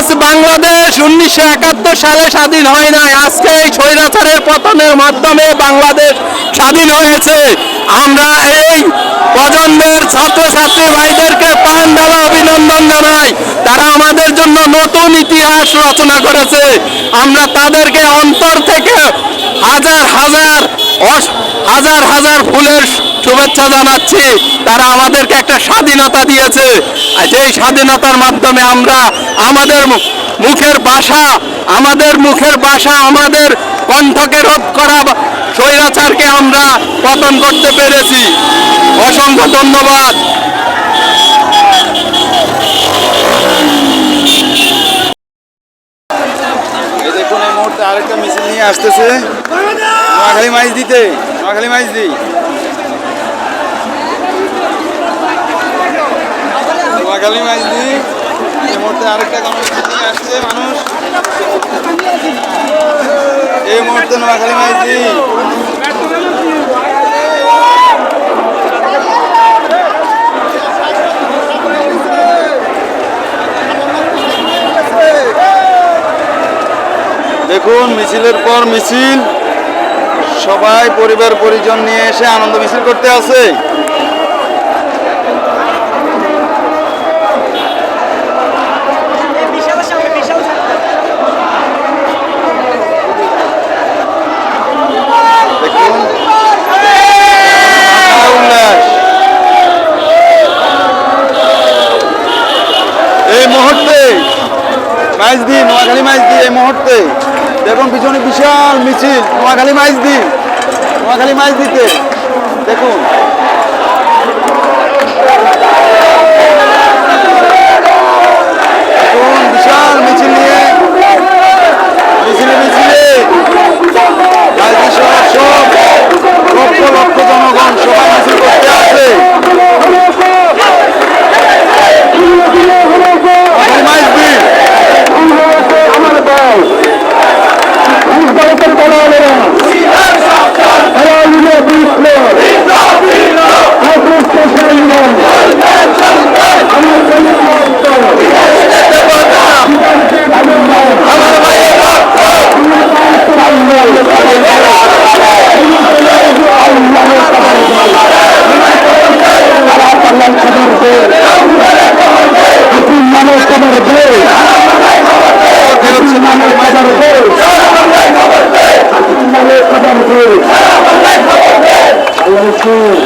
আজ বাংলাদেশ উনিশশো একাত্তর সালে স্বাধীন হয় নাই। আজকে এই স্বৈরাচারের পতনের মাধ্যমে বাংলাদেশ স্বাধীন হয়েছে। আমরা এই প্রজন্মের ছাত্রছাত্রী ভাইদেরকে প্রাণ ঢালা অভিনন্দন জানাই। তারা আমাদের জন্য নতুন ইতিহাস রচনা করেছে। আমরা তাদেরকে অন্তর থেকে হাজার হাজার হাজার হাজার ফুলের শুভেচ্ছা জানাচ্ছি। তারা আমাদেরকে একটা স্বাধীনতা দিয়েছে। যেই স্বাধীনতার মাধ্যমে আমরা আমাদের মুখের বাসা আমাদের মুখের বাসা আমাদের কণ্ঠকে রোধ করা স্বৈরাচারকে আমরা পতন করতে পেরেছি। অসংখ্য ধন্যবাদ। আরেকটা মিছিল নিয়ে আসতেছে। নোয়াখালী দিতে। নোয়াখালী মাইজ দি নোয়াখালী মাইজ দি এই মুহূর্তে আরেকটা নিয়ে আসছে মানুষ। এই মুহূর্তে নোয়াখালী মাইজ দি দেখুন, মিছিলের পর মিছিল। সবাই পরিবার পরিজন নিয়ে এসে আনন্দ মিছিল করতে আছে। এই মুহূর্তে মাইজ দি নোয়াখালী মাইজ দি এই মুহূর্তে দেখুন পিছনে বিশাল মিছিল। নোয়াখালী মাইজ দি নোয়াখালী মাইজ দিতে দেখুন দেখুন। আল্লাহ রসুল